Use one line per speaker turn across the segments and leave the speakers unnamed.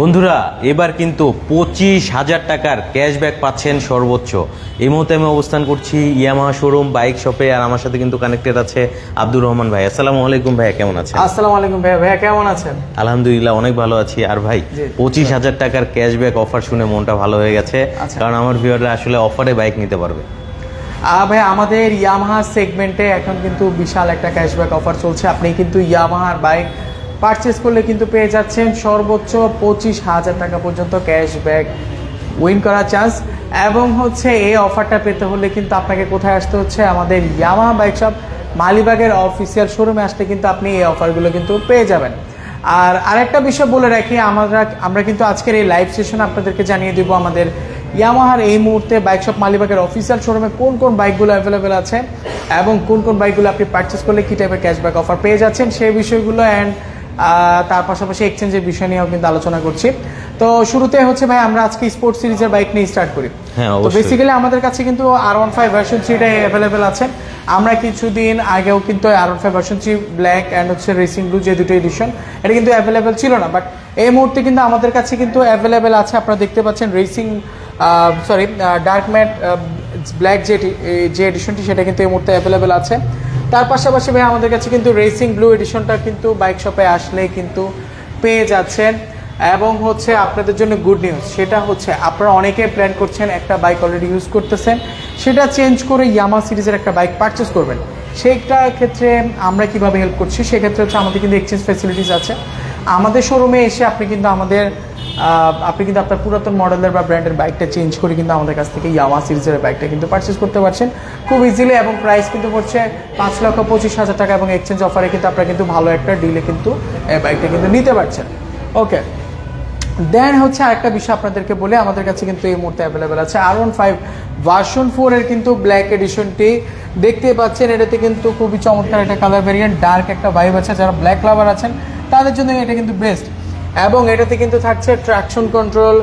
বন্ধুরা এবার কিন্তু পঁচিশ হাজার টাকার ক্যাশব্যাক পাচ্ছেন সর্বোচ্চ। এই মুহূর্তে আমি অবস্থান করছি ইয়ামাহা শোরুম বাইক শপে আর আমার সাথে কিন্তু কানেক্টেড আছে আব্দুর রহমান ভাই। আসসালামু আলাইকুম ভাইয়া কেমন আছেন?
আসসালামু আলাইকুম ভাইয়া। ভাইয়া কেমন আছেন?
আলহামদুলিল্লাহ অনেক ভালো আছি। আর ভাই পঁচিশ হাজার টাকার ক্যাশব্যাক অফার শুনে মনটা ভালো হয়ে গেছে।
আচ্ছা।
কারণ আমার ভিউয়াররা আসলে অফারে বাইক নিতে পারবে।
ভাই আমাদের ইয়ামাহা সেগমেন্টে এখন কিন্তু বিশাল একটা ক্যাশব্যাক অফার চলছে। আপনি কিন্তু ইয়ামাহার বাইক পারচেস করলে কিন্তু পেয়ে যাচ্ছেন সর্বোচ্চ পঁচিশ হাজার টাকা পর্যন্ত ক্যাশব্যাক উইন করার চান্স এবং হচ্ছে এই অফারটা পেতে হলে কিন্তু আপনাকে কোথায় আসতে হচ্ছে? আমাদের ইয়ামাহা বাইক শপ মালিবাগের অফিসিয়াল শোরুমে আসলে কিন্তু আপনি এই অফারগুলো কিন্তু পেয়ে যাবেন। আর আরেকটা বিষয় বলে রাখি, আমরা আমরা কিন্তু আজকের এই লাইভ সেশন আপনাদেরকে জানিয়ে দিব আমাদের ইয়ামাহার এই মুহূর্তে বাইক শপ মালিবাগের অফিসিয়াল শোরুমে কোন কোন বাইকগুলো অ্যাভেলেবেল আছে এবং কোন কোন বাইকগুলো আপনি পারচেস করলে কী টাইপের ক্যাশব্যাক অফার পেয়ে যাচ্ছেন সেই বিষয়গুলো অ্যান্ড তার পাশাপাশি এক্সচেঞ্জের বিষয় নিয়েও কিন্তু আলোচনা করছি। তো শুরুতে হচ্ছে ভাই আমরা আজকে স্পোর্টস সিরিজের বাইক নিয়ে স্টার্ট করি।
হ্যাঁ,
তো বেসিক্যালি আমাদের কাছে কিন্তু আর ওয়ান ফাইভ ভার্সন থ্রিটাই অ্যাভেলেবেল আছে। আমরা কিছুদিন আগেও কিন্তু R one five version three black and হচ্ছে রেসিং ব্লু যে দুটো এডিশন এটা কিন্তু অ্যাভেলেবেল ছিল না। বাট এই মুহূর্তে কিন্তু আমাদের কাছে কিন্তু অ্যাভেলেবেল আছে। আপনারা দেখতে পাচ্ছেন racing sorry dark matte black যে যে এডিশনটি সেটা কিন্তু এই মুহূর্তে অ্যাভেলেবেল আছে। তার পাশাপাশি ভাই আমাদের কাছে কিন্তু রেসিং ব্লু এডিশনটা কিন্তু বাইক শপে আসলে কিন্তু পেয়ে যাচ্ছেন। এবং হচ্ছে আপনাদের জন্য গুড নিউজ সেটা হচ্ছে আপনারা অনেকে প্ল্যান করছেন একটা বাইক অলরেডি ইউজ করতেছেন। সেটা চেঞ্জ করে ইয়ামা সিরিজের একটা বাইক পারচেস করবেন। সেইটার ক্ষেত্রে আমরা কীভাবে হেল্প করছি? সেক্ষেত্রে হচ্ছে আমাদের কিন্তু এক্সচেঞ্জ ফ্যাসিলিটিস আছে। আমাদের শোরুমে এসে আপনি কিন্তু আমাদের আপনি কিন্তু আপনার পুরাতন মডেলের বা ব্র্যান্ডের বাইকটা চেঞ্জ করে কিন্তু আমাদের কাছ থেকে ইয়ামা সিরিজের বাইকটা কিন্তু পারচেস করতে পারছেন। খুব ইজিলি এবং প্রাইস কিন্তু পড়ছে পাঁচ লক্ষ পঁচিশ হাজার টাকা এবং এক্সচেঞ্জ অফারে কিন্তু আপনারা কিন্তু ভালো একটা ডিলে কিন্তু এই বাইকটা কিন্তু নিতে পারছেন। ওকে দেন হচ্ছে আরেকটা বিষয় আপনাদেরকে বলে, আমাদের কাছে কিন্তু এই মুহূর্তে অ্যাভেলেবেল আছে R one five version four এর কিন্তু ব্ল্যাক এডিশনটি দেখতে পাচ্ছেন, এটাতে কিন্তু খুবই চমৎকার একটা কালার ভেরিয়েন্ট ডার্ক একটা ভাইব আছে, যারা ব্ল্যাক লাভার আছেন তাদের জন্য এটা কিন্তু বেস্ট এবং এটাতে কিন্তু থাকছে ট্রাকশন কন্ট্রোল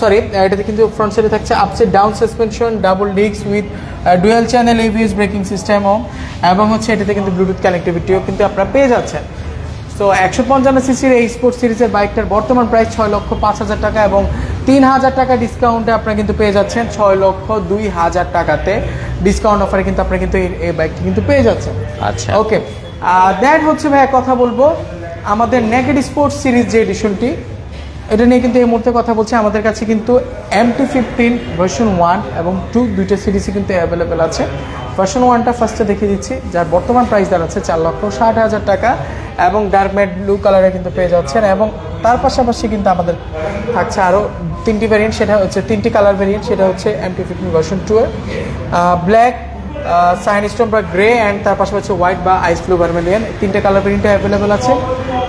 সরি এটাতে কিন্তু ফ্রন্ট সাইডে থাকছে upside down suspension double disc with dual channel ABS braking সিস্টেমও এবং হচ্ছে এটাতে কিন্তু ব্লুটুথ কানেক্টিভিটিও কিন্তু আপনারা পেয়ে যাচ্ছেন। তো একশো পঞ্চান্ন সিসির এই স্পোর্টস সিরিজের বাইকটার বর্তমান প্রাইস ছয় লক্ষ পাঁচ হাজার টাকা এবং তিন হাজার টাকা ডিসকাউন্টে আপনারা কিন্তু পেয়ে যাচ্ছেন ছয় লক্ষ দুই হাজার টাকাতে। ডিসকাউন্ট অফারে কিন্তু আপনারা কিন্তু এই- বাইকটি কিন্তু পেয়ে যাচ্ছেন।
আচ্ছা।
ওকে দেন হচ্ছে ভাইয়া কথা বলব আমাদের নেগেড স্পোর্টস সিরিজ যে এডিশনটি এটা নিয়ে কিন্তু এই মুহূর্তে কথা বলছি। আমাদের কাছে কিন্তু M T fifteen version one এবং টু দুইটা সিরিজই কিন্তু অ্যাভেলেবেল আছে। ভার্সন ওয়ানটা ফার্স্টে দেখিয়ে দিচ্ছি, যার বর্তমান প্রাইস দাঁড়াচ্ছে চার লক্ষ ষাট হাজার টাকা এবং ডার্ক ম্যাট ব্লু কালারে কিন্তু পেয়ে যাচ্ছেন এবং তার পাশাপাশি কিন্তু আমাদের থাকছে আরও তিনটি ভ্যারিয়েন্ট সেটা হচ্ছে তিনটি কালার ভ্যারিয়েন্ট সেটা হচ্ছে M T fifteen version two black sign stone বা গ্রে অ্যান্ড তার পাশাপাশি হোয়াইট বা আইস ব্লু ভার্মেলিয়ান তিনটে কালার প্রিন্টে অ্যাভেলেবেল আছে।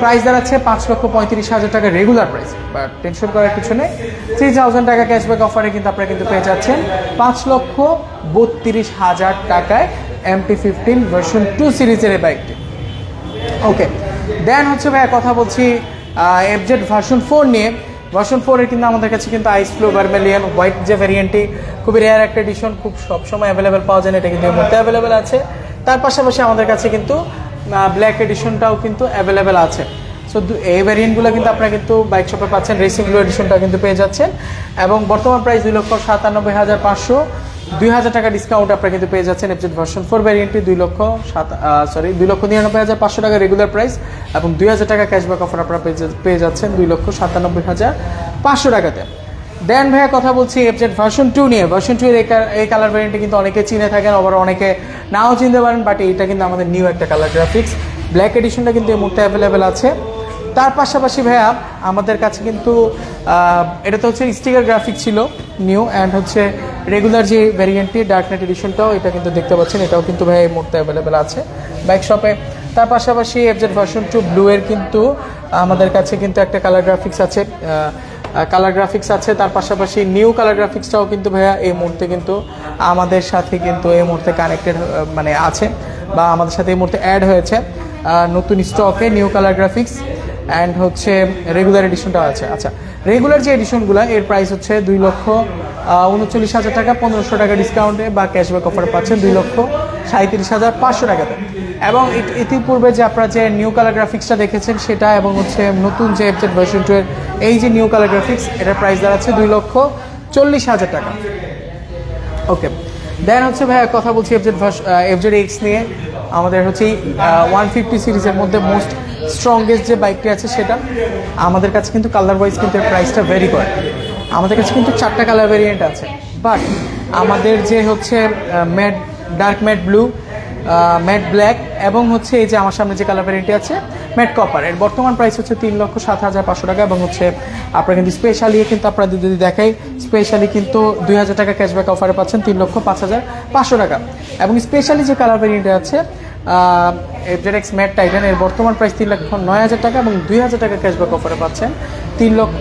প্রাইস দাঁড়াচ্ছে পাঁচ লক্ষ পঁয়ত্রিশ হাজার টাকা রেগুলার প্রাইস বা টেনশন করার কিছু নেই। থ্রি থাউজেন্ড টাকা ক্যাশব্যাক অফারে কিন্তু আপনারা কিন্তু পেয়ে যাচ্ছেন। পাঁচ লক্ষ বত্রিশ হাজার টাকায় এমটি ফিফটিন ভার্সন টু সিরিজের এই বাইকটি ওকে দেন হচ্ছে ভাইয়া কথা বলছি এফজেড ভার্সন ফোর নিয়ে। ভার্সন ফোরের কিন্তু আমাদের কাছে কিন্তু আইস ফ্লো ভার্মেলিয়ান হোয়াইট যে ভ্যারিয়েন্টটি খুবই রেয়ার একটা এডিশন খুব সবসময় অ্যাভেলেবেল পাওয়া যায় না, এটা কিন্তু এই মধ্যে অ্যাভেলেবেল আছে। তার পাশাপাশি আমাদের কাছে কিন্তু ব্ল্যাক এডিশনটাও কিন্তু অ্যাভেলেবেল আছে। সো এই ভ্যারিয়েন্টগুলো কিন্তু আপনারা কিন্তু বাইক শপে পাচ্ছেন রেসিং ব্লু এডিশনটা কিন্তু পেয়ে যাচ্ছেন। এবং বর্তমান প্রাইস দুই লক্ষ সাতানব্বই হাজার পাঁচশো। দুই হাজার টাকা ডিসকাউন্ট আপনারা কিন্তু পেয়ে যাচ্ছেন এফজেড ভার্সন ফোর ভ্যারিয়েন্টটি দুই লক্ষ সাত সরি দুই লক্ষ নিরানব্বই হাজার পাঁচশো টাকা রেগুলার প্রাইস এবং দুই হাজার টাকা ক্যাশব্যাক অফার আপনারা পেয়ে যাচ্ছেন দুই লক্ষ সাতানব্বই হাজার পাঁচশো টাকাতে। দেন ভাইয়া কথা বলছি এফজেড ভার্সন টু নিয়ে। ভার্সন টু এর এই কালার ভ্যারিয়েন্টটি কিন্তু অনেকে চিনে থাকেন, আবার অনেকে নাও চিনতে পারেন বাট এইটা কিন্তু আমাদের নিউ একটা কালার গ্রাফিক্স ব্ল্যাক এডিশনটা কিন্তু এই মুহূর্তে অ্যাভেলেবেল আছে। তার পাশাপাশি ভাইয়া, আমাদের কাছে কিন্তু এটা তো হচ্ছে স্টিকার গ্রাফিক ছিল নিউ অ্যান্ড হচ্ছে রেগুলার যে ভ্যারিয়েন্টটি ডার্ক নাইট এডিশনটাও এটা কিন্তু দেখতে পাচ্ছেন, এটাও কিন্তু ভাই এই মুহূর্তে অ্যাভেলেবেল আছে। বাইক শপে তার পাশাপাশি এফজেড ভার্সন টু ব্লু এর কিন্তু, আমাদের কাছে কিন্তু একটা কালার গ্রাফিক্স আছে কালার গ্রাফিক্স আছে, তার পাশাপাশি নিউ কালার গ্রাফিক্সটাও কিন্তু ভাইয়া এই মুহূর্তে কিন্তু আমাদের সাথে কিন্তু এই মুহূর্তে কানেক্টেড মানে আছে, বা আমাদের সাথে এই মুহূর্তে অ্যাড হয়েছে নতুন স্টকে নিউ কালার গ্রাফিক্স অ্যান্ড হচ্ছে রেগুলার এডিশনটাও আছে। আচ্ছা রেগুলার যে এডিশনগুলো এর প্রাইস হচ্ছে দুই লক্ষ উনচল্লিশ হাজার টাকা, পনেরোশো টাকা ডিসকাউন্টে বা ক্যাশব্যাক অফার পাচ্ছেন দুই লক্ষ সাঁত্রিশ হাজার পাঁচশো টাকাতে। এবং ইত- ইতিপূর্বে যে আপনারা যে নিউ কালার গ্রাফিক্সটা দেখেছেন, সেটা এবং হচ্ছে নতুন যে এফজেড ভার্সন টু এর এই যে নিউ কালার গ্রাফিক্স এটার প্রাইস দাঁড়াচ্ছে দুই লক্ষ চল্লিশ হাজার টাকা। ওকে দেন হচ্ছে ভাইয়া কথা বলছি এফজেড এফজেড এক্স নিয়ে। আমাদের হচ্ছে ওয়ান ফিফটি সিরিজের মধ্যে মোস্ট স্ট্রংগেস্ট যে বাইকটি আছে সেটা, আমাদের কাছে কিন্তু কালার ওয়াইজ কিন্তু প্রাইসটা ভেরি করে। আমাদের কাছে কিন্তু চারটা কালার ভেরিয়েন্ট আছে। বাট আমাদের যে হচ্ছে matte dark matte blue matte black এবং হচ্ছে এই যে আমার সামনে যে কালার ভ্যারিয়েন্টটি আছে ম্যাট কপার এর বর্তমান প্রাইস হচ্ছে তিন লক্ষ সাত হাজার পাঁচশো টাকা এবং হচ্ছে আপনারা কিন্তু স্পেশালি কিন্তু আপনারা যদি দেখাই স্পেশালি কিন্তু দুই হাজার টাকা ক্যাশব্যাক অফারে পাচ্ছেন তিন লক্ষ পাঁচ হাজার পাঁচশো টাকা। এবং স্পেশালি যে কালার ভ্যারিয়েন্টে আছে এফজেডএক্স ম্যাট টাইটান এর বর্তমান প্রাইস তিন লক্ষ নয় হাজার টাকা এবং দুই হাজার টাকা ক্যাশব্যাক অফারে পাচ্ছেন তিন লক্ষ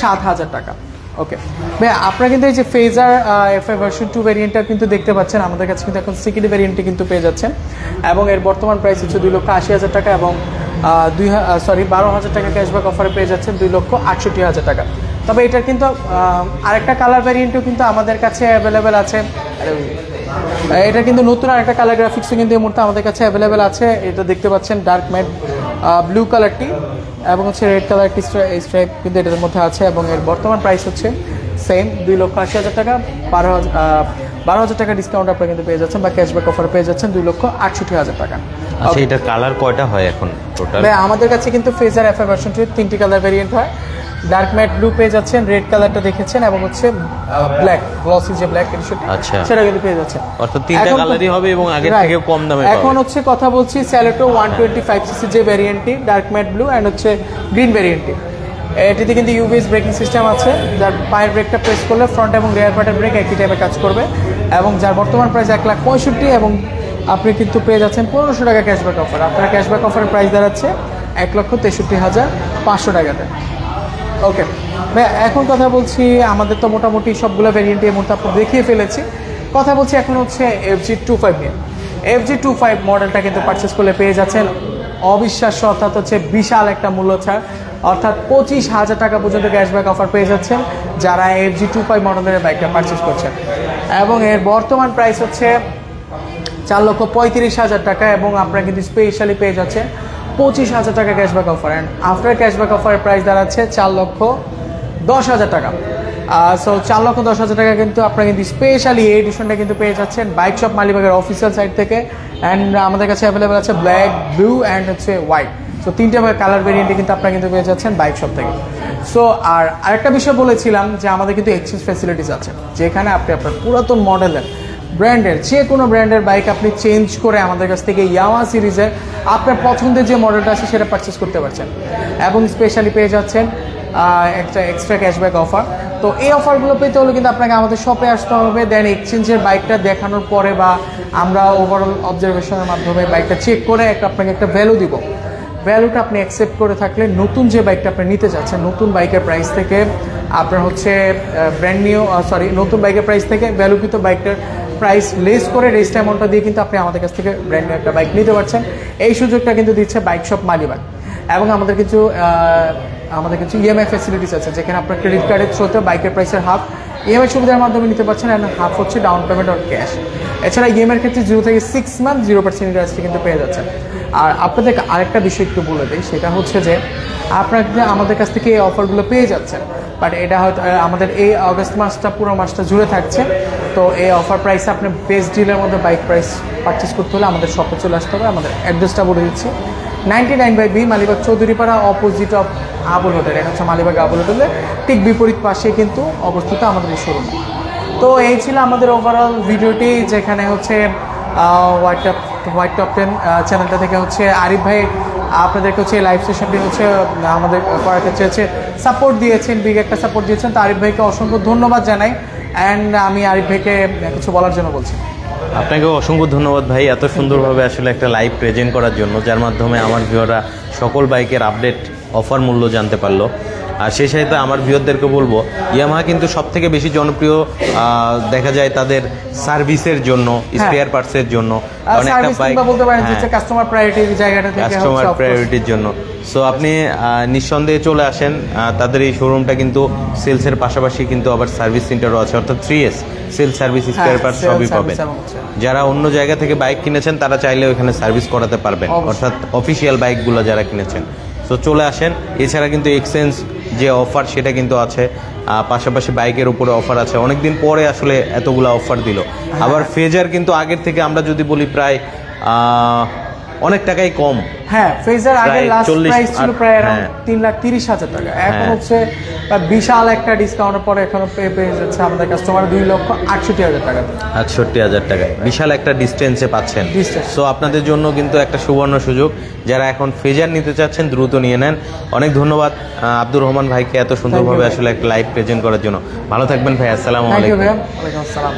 সাত হাজার টাকা। ওকে ভাই আপনারা কিন্তু এই যে Fazer F I version two ভ্যারিয়েন্টটা কিন্তু দেখতে পাচ্ছেন। আমাদের কাছে কিন্তু এখন সিকিডি ভ্যারিয়েন্টটি কিন্তু পেয়ে যাচ্ছেন। এবং এর বর্তমান প্রাইস হচ্ছে দুই লক্ষ আশি হাজার টাকা এবং দুই সরি বারো হাজার টাকা ক্যাশব্যাক অফারে পেয়ে যাচ্ছেন দুই লক্ষ আটষট্টি হাজার টাকা। তবে এটার কিন্তু আরেকটা কালার ভ্যারিয়েন্টও কিন্তু আমাদের কাছে অ্যাভেলেবেল আছে। এটা কিন্তু নতুন আরেকটা কালার গ্রাফিক্সও কিন্তু এই মুহূর্তে আমাদের কাছে অ্যাভেলেবেল আছে। এটা দেখতে পাচ্ছেন ডার্ক ম্যাট ব্লু কালারটি এবং হচ্ছে রেড কালারটি স্ট্রাইপ কিন্তু এটার মধ্যে আছে এবং এর বর্তমান প্রাইস হচ্ছে সেম দুই লক্ষ আশি হাজার টাকা। বারো হাজার বারো হাজার টাকা ডিসকাউন্ট আপনারা কিন্তু পেয়ে যাচ্ছেন বা ক্যাশব্যাক অফার পেয়ে যাচ্ছেন দুই লক্ষ আটষট্টি হাজার টাকা।
আচ্ছা এটার কালার কয়টা হয় এখন টোটাল
আমাদের কাছে কিন্তু ফেজার এফআই ভার্সন টু তিনটি কালার ভেরিয়েন্ট হয়। ডার্ক ম্যাট ব্লু পেয়ে যাচ্ছেন রেড কালারটা দেখেছেন এবং হচ্ছে ব্ল্যাক গ্লসি যে ব্ল্যাক এডিশন
আচ্ছা।
সেটা কিন্তু পেয়ে যাচ্ছেন।
অর্থাৎ তিনটা কালারই হবে এবং আগের থেকে কম দামে
এখন হচ্ছে কথা বলছি Saluto one twenty five CC যে ভ্যারিয়েন্টটি ডার্ক ম্যাট ব্লু অ্যান্ড হচ্ছে গ্রিন ভ্যারিয়েন্টটি এটিতে কিন্তু ইউবিএস ব্রেকিং সিস্টেম আছে যার পায়ের ব্রেকটা প্রেস করলে ফ্রন্ট এবং রেয়ার পার্টের ব্রেক একই টাইপে কাজ করবে এবং যার বর্তমান প্রাইস এক লাখ পঁয়ষট্টি এবং আপনি কিন্তু পেয়ে যাচ্ছেন পনেরোশো টাকা ক্যাশব্যাক অফার আপনার ক্যাশব্যাক অফারের প্রাইস দাঁড়াচ্ছে এক লক্ষ তেষট্টি হাজার পাঁচশো টাকাতে। ওকে এখন কথা বলছি, আমাদের তো মোটামুটি সবগুলো ভ্যারিয়েন্ট এই মুহূর্তে আপনার দেখিয়ে ফেলেছি। কথা বলছি এখন হচ্ছে এফ জি টু ফাইভ নিয়ে। এফ জি টু ফাইভ মডেলটা কিন্তু পারচেস করলে পেয়ে যাচ্ছেন। অবিশ্বাস্য, অর্থাৎ হচ্ছে বিশাল একটা মূল্য ছাড়। অর্থাৎ পঁচিশ হাজার টাকা পর্যন্ত ক্যাশব্যাক অফার পেয়ে যাচ্ছেন যারা এফ জি টু ফাইভ মডেলের বাইকটা পারচেস করছেন। এবং এর বর্তমান প্রাইস হচ্ছে চার লক্ষ পঁয়ত্রিশ হাজার টাকা এবং আপনারা কিন্তু স্পেশালি পেয়ে যাচ্ছেন। পঁচিশ হাজার টাকা cashback offer and after cashback অফারের প্রাইস দাঁড়াচ্ছে চার লক্ষ দশ হাজার টাকা। সো চার লক্ষ দশ হাজার টাকা কিন্তু আপনারা কিন্তু স্পেশালি এই এডিশনটা কিন্তু পেয়ে যাচ্ছেন বাইক শপ মালিবাগের অফিসিয়াল সাইট থেকে অ্যান্ড আমাদের কাছে অ্যাভেলেবেল আছে ব্ল্যাক ব্লু অ্যান্ড হচ্ছে হোয়াইট সো তিনটে কালার ভেরিয়েন্টে কিন্তু আপনারা কিন্তু পেয়ে যাচ্ছেন বাইক শপ থেকে। সো আর আরেকটা বিষয় বলেছিলাম যে আমাদের কিন্তু এক্সচেঞ্জ ফ্যাসিলিটিস আছে, যেখানে আপনি আপনার পুরাতন মডেলের ব্র্যান্ডের, যে কোনো ব্র্যান্ডের বাইক আপনি চেঞ্জ করে আমাদের কাছ থেকে ইয়ামা সিরিজের আপনার পছন্দের যে মডেলটা আছে সেটা পারচেস করতে পারছেন। এবং স্পেশালি পেয়ে যাচ্ছেন একটা এক্সট্রা ক্যাশব্যাক অফার তো এই অফারগুলো পেতে হলে কিন্তু আপনাকে আমাদের শপে আসতে হবে দেন এক্সচেঞ্জের বাইকটা দেখানোর পরে বা আমরা ওভারঅল অবজারভেশনের মাধ্যমে বাইকটা চেক করে একটা আপনাকে একটা ভ্যালু দিব। ভ্যালুটা আপনি অ্যাকসেপ্ট করে থাকলে নতুন যে বাইকটা আপনি নিতে যাচ্ছেন, নতুন বাইকের প্রাইস থেকে আপনার হচ্ছে ব্র্যান্ড নিউ সরি নতুন বাইকের প্রাইস থেকে ভ্যালুকৃত বাইকটার প্রাইস লেস করে রেজিস্টার অ্যামাউন্টটা দিয়ে কিন্তু আপনি আমাদের কাছ থেকে ব্র্যান্ড একটা বাইক নিতে পারছেন। এই সুযোগটা কিন্তু দিচ্ছে বাইক শপ মালিবাগ। এবং আমাদের কিছু আমাদের কিছু ইএমআই ফ্যাসিলিটিস আছে, যেখানে আপনার ক্রেডিট কার্ডের থ্রুতে বাইকের প্রাইসের হাফ ইএমআই সুবিধার মাধ্যমে নিতে পারছেন অ্যান্ড হাফ হচ্ছে ডাউন পেমেন্ট অর ক্যাশ এছাড়া ইএমআইয়ের ক্ষেত্রে জিরো থেকে সিক্স মান্থ জিরো পার্সেন্ট ইন্টারেস্টে কিন্তু পেয়ে যাচ্ছেন। আর আপনাদেরকে আরেকটা বিষয় একটু বলে দিই, সেটা হচ্ছে যে আপনারা আমাদের কাছ থেকে এই অফারগুলো পেয়ে যাচ্ছেন। বাট এটা হয়তো, আমাদের এই আগস্ট মাসটা, পুরো মাসটা জুড়ে থাকছে। তো এই অফার প্রাইসে আপনি বেস্ট ডিলের মধ্যে বাইক প্রাইস পারচেস করতে হলে আমাদের শপে চলে আসতে হবে। আমাদের অ্যাড্রেসটা বলে দিচ্ছি। Ninety nine by B Malibagh Chowdhurypara opposite of Abul hotel. এটা হচ্ছে মালিবাগ আবুল হোটেলের ঠিক বিপরীত পাশে কিন্তু অবস্থিত আমাদের এই শোরুম তো এই ছিল আমাদের ওভারঅল ভিডিওটি যেখানে হচ্ছে white top white top ten চ্যানেলটা থেকে হচ্ছে আরিফ ভাই, আপনাদেরকে হচ্ছে লাইভ সেশনটি হচ্ছে, আমাদের করার ক্ষেত্রে হচ্ছে সাপোর্ট দিয়েছেন বিগ একটা সাপোর্ট দিয়েছেন। তো আরিফ ভাইকে অসংখ্য ধন্যবাদ জানাই। অ্যান্ড আমি আরিফ ভাইকে কিছু বলার জন্য বলছি।
আপনাকে অসংখ্য ধন্যবাদ ভাই এত সুন্দরভাবে আসলে একটা লাইভ প্রেজেন্ট করার জন্য, যার মাধ্যমে আমার ভিওরা সকল বাইকের আপডেট অফার মূল্য জানতে পারল। আর সেই সাথে আমার ভিউয়ারদেরকে বলব ইয়ামাহা কিন্তু সব থেকে বেশি জনপ্রিয় দেখা যায় তাদের সার্ভিসের জন্য স্পেয়ার পার্টসের জন্য। কারণ একটা বাইক
বলতে পারেন যে কাস্টমার প্রায়োরিটির জায়গাটা থেকে
কাস্টমার প্রায়োরিটির জন্য। সো আপনি নিঃসন্দেহে চলে আসেন তাদের এই শোরুমটা কিন্তু সেলসের পাশাপাশি কিন্তু আবার সার্ভিস সেন্টারও আছে অর্থাৎ three S sale service spare parts সবই পাবেন। যারা অন্য জায়গা থেকে বাইক কিনেছেন তারা চাইলে ওখানে সার্ভিস করাতে পারবেন। অর্থাৎ অফিসিয়াল বাইকগুলো যারা কিনেছেন। তো চলে আসেন। এছাড়া কিন্তু এক্সচেঞ্জ যে অফার সেটা কিন্তু আছে। পাশাপাশি বাইকের উপরে অফার আছে। অনেক দিন পরে আসলে এতগুলো অফার দিল। আবার ফেজার কিন্তু আগের থেকে আমরা যদি বলি প্রায় অনেক টাকাই কম।
হ্যাঁ ফেজার আগে লাস্ট প্রাইস ছিল প্রায়
হ্যাঁ।
তিন লাখ তিরিশ হাজার টাকা। এখন
হ্যাঁ।
হচ্ছে বিশাল একটা ডিসকাউন্টের পরে এখন পেয়ে যাচ্ছে আমাদের কাস্টমার দুই লক্ষ আটষট্টি হাজার টাকা।
আটষট্টি হাজার টাকায় বিশাল একটা ডিস্টেন্সে পাচ্ছেন। সো আপনাদের জন্য কিন্তু একটা সুবর্ণ সুযোগ। যারা এখন ফেজার নিতে চাচ্ছেন দ্রুত নিয়ে নেন। অনেক ধন্যবাদ আব্দুর রহমান ভাইকে এত সুন্দরভাবে। আসলে একটা লাইভ প্রেজেন্ট করার জন্য। ভালো থাকবেন ভাই আসসালামু আলাইকুম।
ওয়ালাইকুম আসসালাম।